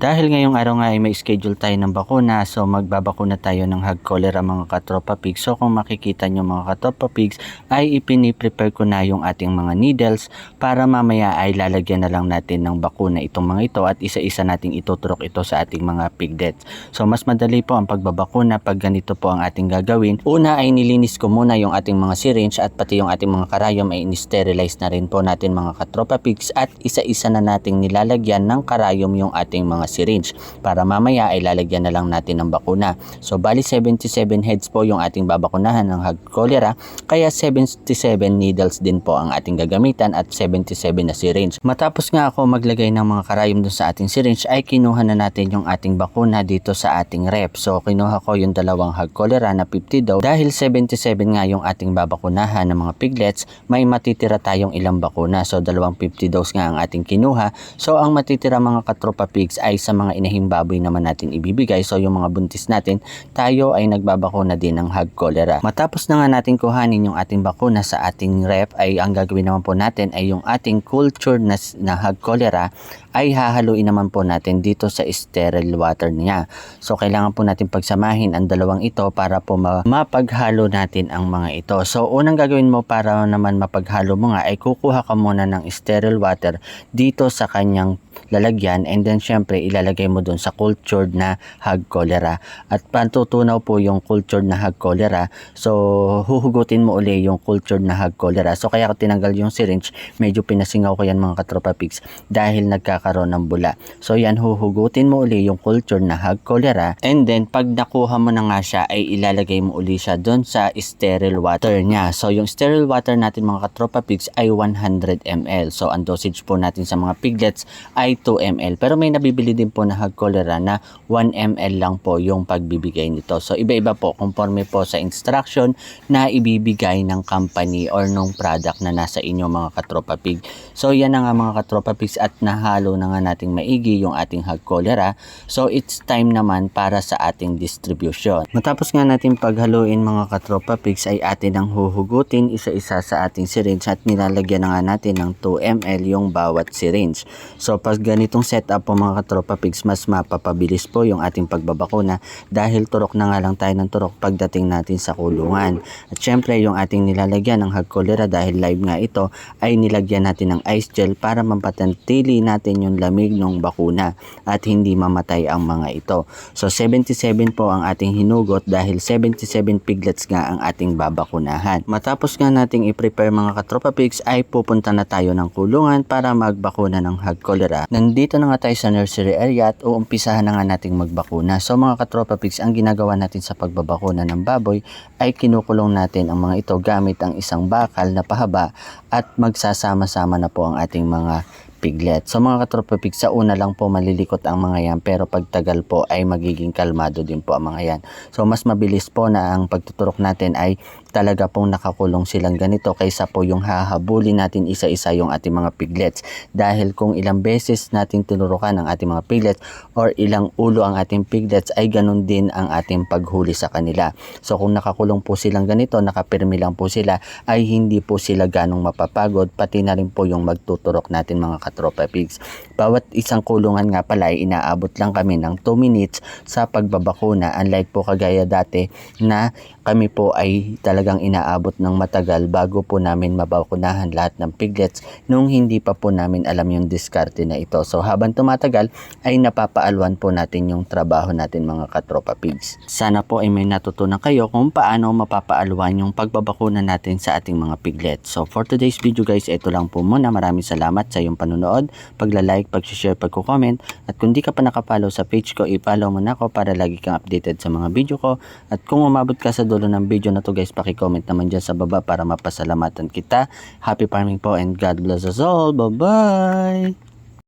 Dahil ngayong araw nga ay may schedule tayo ng bakuna, so magbabakuna tayo ng hag cholera mga katropa pigs. So kung makikita nyo mga katropa pigs, ay ipiniprepare ko na yung ating mga needles para mamaya ay lalagyan na lang natin ng bakuna itong mga ito at isa-isa nating ituturok ito sa ating mga piglets. So mas madali po ang pagbabakuna pag ganito po ang ating gagawin. Una ay nilinis ko muna yung ating mga syringe at pati yung ating mga karayom ay in-sterilize na rin po natin mga katropa pigs at isa-isa na nating nilalagyan ng karayom yung ating mga syringe para mamaya ay lalagyan na lang natin ng bakuna. So bali 77 heads po yung ating babakunahan ng hag cholera kaya 77 needles din po ang ating gagamitan at 77 na syringe. Matapos nga ako maglagay ng mga karayom dun sa ating syringe ay kinuha na natin yung ating bakuna dito sa ating rep. So kinuha ko yung dalawang hag cholera na 50 daw dahil 77 nga yung ating babakunahan ng mga piglets may matitira tayong ilang bakuna. So dalawang 50 dose nga ang ating kinuha. So ang matitira mga katropa pigs ay sa mga inahing baboy naman natin ibibigay. So yung mga buntis natin, tayo ay nagbabakuna din ng hag cholera. Matapos na nga natin kuhanin yung ating bakuna sa ating rep ay ang gagawin naman po natin ay yung ating cultured na, na hag cholera ay hahaluin naman po natin dito sa sterile water niya. So kailangan po natin pagsamahin ang dalawang ito para po ma- mapaghalo natin ang mga ito. So unang gagawin mo para naman mapaghalo mo nga ay kukuha ka muna ng sterile water dito sa kanyang lalagyan and then syempre ilalagay mo dun sa cultured na hag cholera at patutunaw po yung cultured na hag cholera so huhugutin mo uli yung cultured na hag cholera so kaya ko tinanggal yung syringe medyo pinasingaw ko yan mga katropa pigs dahil nagkakaroon ng bula so yan huhugutin mo uli yung cultured na hag cholera and then pag nakuha mo na nga siya ay ilalagay mo uli siya dun sa sterile water niya so yung sterile water natin mga katropa pigs ay 100 ml so ang dosage po natin sa mga piglets ay 2 ml. Pero may nabibili din po na hag cholera na 1 ml lang po yung pagbibigay nito. So iba-iba po conforme po sa instruction na ibibigay ng company or nung product na nasa inyo mga katropa pig. So yan na nga mga katropa pigs at nahalo na nga nating maigi yung ating hag cholera. So it's time naman para sa ating distribution. Matapos nga natin paghaluin mga katropa pigs ay atin ang huhugutin isa-isa sa ating syringe at nilalagyan na nga natin ng 2 ml yung bawat syringe. So pag ganitong setup po mga katropa pigs, mas mapapabilis po yung ating pagbabakuna dahil turok na nga lang tayo ng turok pagdating natin sa kulungan. At syempre yung ating nilalagyan ng hag cholera dahil live nga ito ay nilagyan natin ng ice gel para mampatantili natin yung lamig ng bakuna at hindi mamatay ang mga ito. So 77 po ang ating hinugot dahil 77 piglets nga ang ating babakunahan. Matapos nga nating i-prepare mga katropa pigs ay pupunta na tayo ng kulungan para magbakuna ng hag cholera. Nandito na nga tayo sa nursery area at uumpisahan na nga nating magbakuna. So mga katropa pigs, ang ginagawa natin sa pagbabakuna ng baboy ay kinukulong natin ang mga ito gamit ang isang bakal na pahaba at magsasama-sama na po ang ating mga piglet. So mga katropa pigs, sa una lang po malilikot ang mga yan pero pagtagal po ay magiging kalmado din po ang mga yan. So mas mabilis po na ang pagtuturok natin ay talaga pong nakakulong silang ganito kaysa po yung hahabulin natin isa-isa yung ating mga piglets. Dahil kung ilang beses natin tinurukan ang ating mga piglets or ilang ulo ang ating piglets ay ganun din ang ating paghuli sa kanila. So kung nakakulong po silang ganito, nakapirmi lang po sila ay hindi po sila ganong mapapagod pati na rin po yung magtuturok natin mga katropa pigs. Bawat isang kulungan nga pala ay inaabot lang kami ng 2 minutes sa pagbabakuna unlike po kagaya dati na kami po ay talagang inaabot ng matagal bago po namin mabakunahan lahat ng piglets nung hindi pa po namin alam yung diskarte na ito. So habang tumatagal ay napapaalwan po natin yung trabaho natin mga katropa pigs. Sana po ay may natutunan kayo kung paano mapapaalwan yung pagbabakuna natin sa ating mga piglets. So for today's video guys, ito lang po muna. Maraming salamat sa iyong panonood, pagla-like, pag-share, pag-comment. At kung di ka pa nakapollow sa page ko, i-follow mo na ako para lagi kang updated sa mga video ko. At kung umabot ka sa dulo ng video na to guys, paki-comment naman dyan sa baba para mapasalamatan kita. Happy farming po and God bless us all. Bye-bye!